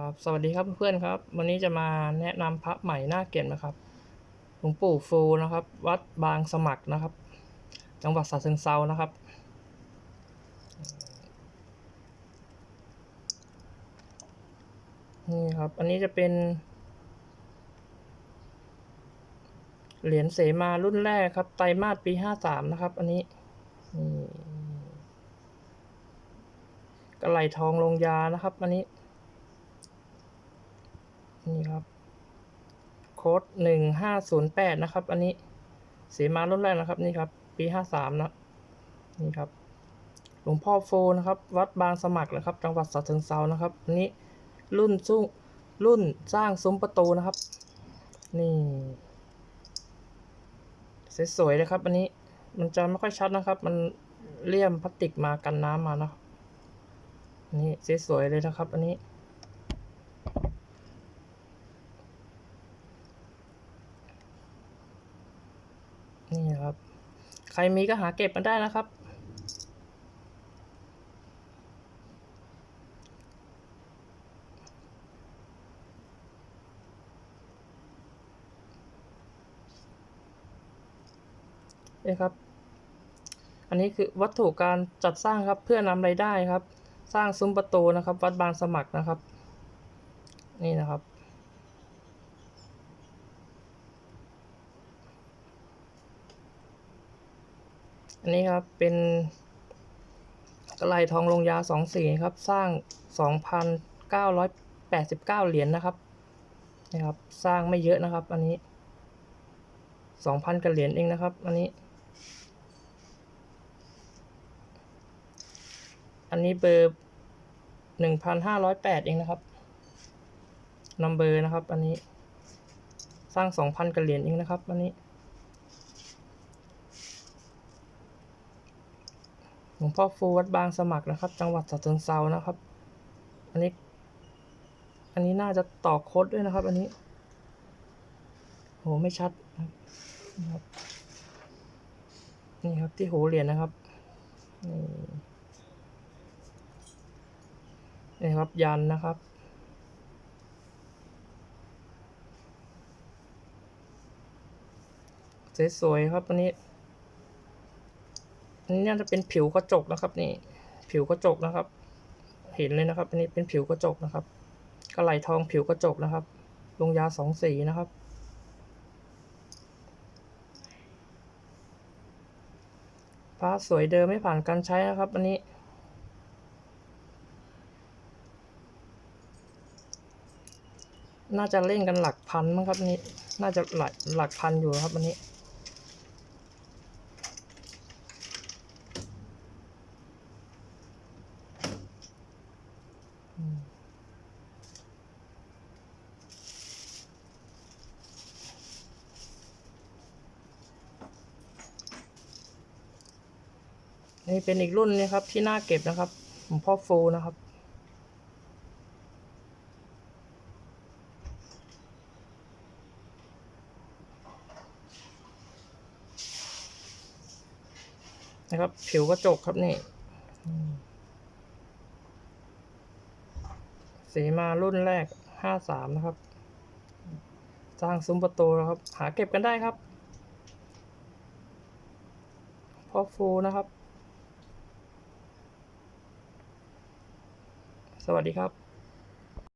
ครับสวัสดีครับเพื่อนๆครับ วันนี้จะมาแนะนำพระใหม่หน้าเก็บนะครับหลวงปู่ฟูนะครับ วัดบางสมัครนะครับ จังหวัดฉะเชิงเซานะครับ นี่ครับ อันนี้จะเป็น เหรียญเสมารุ่นแรกครับ ไตรมาสปีห้าสามนะครับ อันนี้นี่กระไหลทองลงยานะครับ อันนี้ นี่ครับ โค้ดหนึ่งห้าศูนย์แปดนะครับ อันนี้เสมารุ่นแรกนะครับนี่ครับ ปีห้าสามนะนี่ครับ หลวงพ่อโฟนะครับ วัดบางสมัครนะครับ จังหวัดฉะเชิงเซานะครับอันนี้รุ่นซุ้มรุ่นสร้างซุ้มประตูนะครับ นี่สวยๆเลยครับ อันนี้มันจะไม่ค่อยชัดนะครับ มันเลี่ยมพลาสติกมากันน้ำมานะครับนนี้สวยๆเลยนะครับ อันนี้ นี่ครับ ใครมีก็หาเก็บมาได้นะครับนี่ครับ อันนี้คือวัตถุการจัดสร้างครับเพื่อนำรายได้ครับ สร้างซุ้มประตูนะครับ วัดบางสมัครนะครับ นี่นะครับ อันนี้ครับเป็นกระไหลทองลงยาสองสีครับ สร้างสองพันเก้าร้อยแปดสิบเก้าเหรียญนะครับนี่ครับ สร้างไม่เยอะนะครับ อันนี้สองพันกว่าเหรียญเองนะครับ อันนี้ อันนี้เบอร์หนึ่งพันห้าร้อยแปดเองนะครับนัมเบอร์นะครับ อันนี้ สร้างสองพันกว่าเหรียญเองนะครับ อันนี้ ลวงพ่อฟูวัดบางสมัครนะครับ จังหวัดฉะเชิงเซานะครับ อันนี้ อันนี้น่าจะต่อโค้ดด้วยนะครับ อันนี้โหไม่ชัดนะครับ นี่ครับที่หูเหรียญนะครับนี่นี่ครับยันนะครับสวยๆครับอันนี้ อันนี้น่าจะเป็นผิวกระจกนะครับนี่ ผิวกระจกนะครับ เห็นเลยนะครับ อันนี้เป็นผิวกระจกนะครับกระไหลทองผิวกระจกนะครับลงยาสองสีนะครับ ฟ้าสวยเดิมไม่ผ่านการใช้นะครับ อันนี้ น่าจะเล่นกันหลักพันมั้งครับนนี้ น่าจะหลักหลักพันอยู่ครับอันนี้ นี่เป็นอีกรุ่นนี้ครับ ที่น่าเก็บนะครับหลวงพ่อฟูนะครับ นะครับ ผิวกระจกครับนี่สีมารุ่นแรกห้าสามนะครับ สร้างซุ้มประตูนะครับ หาเก็บกันได้ครับ พ่อฟูนะครับ สวัสดีครับ